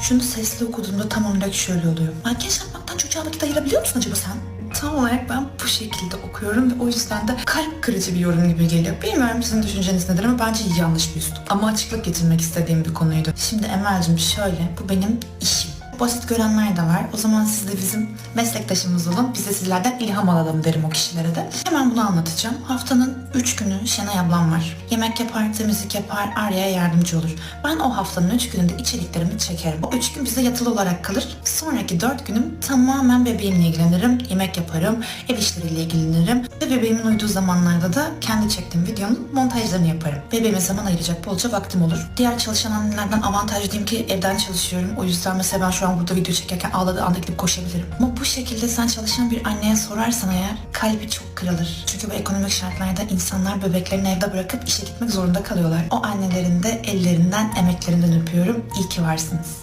Şunu sesli okuduğumda tam olarak şöyle oluyor. Makyaj yapmaktan çocuğa vakit ayırabiliyor musun acaba sen? Tam olarak ben bu şekilde okuyorum ve o yüzden de kalp kırıcı bir yorum gibi geliyor. Bilmiyorum sizin düşünceniz nedir ama bence yanlış bir üslup. Ama açıklık getirmek istediğim bir konuydu. Şimdi Emel'cim şöyle, bu benim işim. Basit görenler de var. O zaman siz de bizim meslektaşımız olun. Biz de sizlerden ilham alalım derim o kişilere de. Hemen bunu anlatacağım. Haftanın 3 günü Şenay ablam var. Yemek yapar, temizlik yapar, Arya'ya yardımcı olur. Ben o haftanın 3 gününde içeriklerimi çekerim. O 3 gün bize yatılı olarak kalır. Sonraki 4 günüm tamamen bebeğimle ilgilenirim. Yemek yaparım, ev işleriyle ilgilenirim. Ve bebeğimin uyuduğu zamanlarda da kendi çektiğim videonun montajlarını yaparım. Bebeğime zaman ayıracak bolca vaktim olur. Diğer çalışan annelerden avantajlıyım ki evden çalışıyorum. O yüzden mesela ben şu an burada video çekerken ağladığı anda gidip koşabilirim. Ama bu şekilde sen çalışan bir anneye sorarsan eğer kalbi çok kırılır. Çünkü bu ekonomik şartlarda insanlar bebeklerini evde bırakıp işe gitmek zorunda kalıyorlar. O annelerin de ellerinden, emeklerinden öpüyorum. İyi ki varsınız.